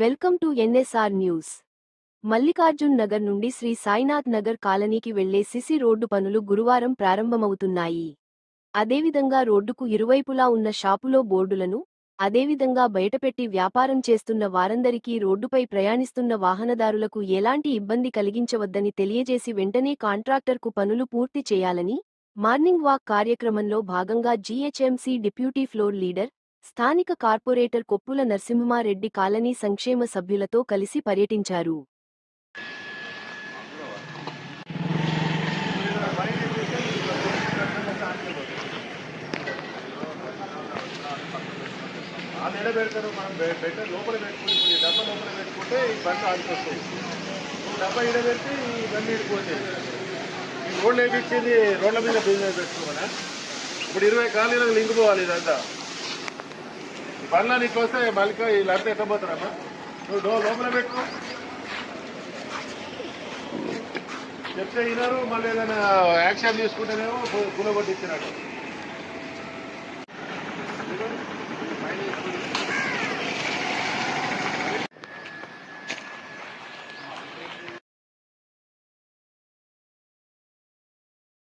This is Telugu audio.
Welcome to NSR news. Mallikarjun Nagar నుండి శ్రీ సాయినాథ్ నగర్ కాలనీకి వెళ్ళే సిసి రోడ్డు పనులు గురువారం ప్రారంభమవుతున్నాయి. అదేవిధంగా రోడ్డుకు ఇరువైపులా ఉన్న షాపులో బోర్డులను అదేవిధంగా బయటపెట్టి వ్యాపారం చేస్తున్న వారందరికీ రోడ్డుపై ప్రయాణిస్తున్న వాహనదారులకు ఎలాంటి ఇబ్బంది కలిగించవద్దని తెలియజేసి వెంటనే కాంట్రాక్టర్కు పనులు పూర్తి చేయాలని మార్నింగ్ వాక్ కార్యక్రమంలో భాగంగా జీహెచ్ఎంసీ డిప్యూటీ ఫ్లోర్ లీడర్ స్థానిక కార్పొరేటర్ కొప్పుల నరసింహారెడ్డి కాలనీ సంక్షేమ సభ్యులతో కలిసి పర్యటించారు. ఎడ పెడతారు మనం బెటర్ లోపల డబ్బా లోపల పెట్టుకుంటే ఈ బండ్లు డబ్బా ఇడ పెడితే ఈ బండి ఇడిపోతాయి ఈ రోడ్లు రోడ్ల మీద బిజినెస్ పెట్టుకోమనా? ఇప్పుడు ఇరవై ఖాళీలకు లింక్ పోవాలి ఇదంతా. పనులు బండ్ల నీకు వస్తే మళ్ళీ వీళ్ళంతా ఎట్లా పోతారమ్మా? నువ్వు డో లోపల పెట్టు. చెప్తే వినరు మళ్ళీ ఏదైనా యాక్షన్ తీసుకుంటేనేమో గులగొట్టించినట్టు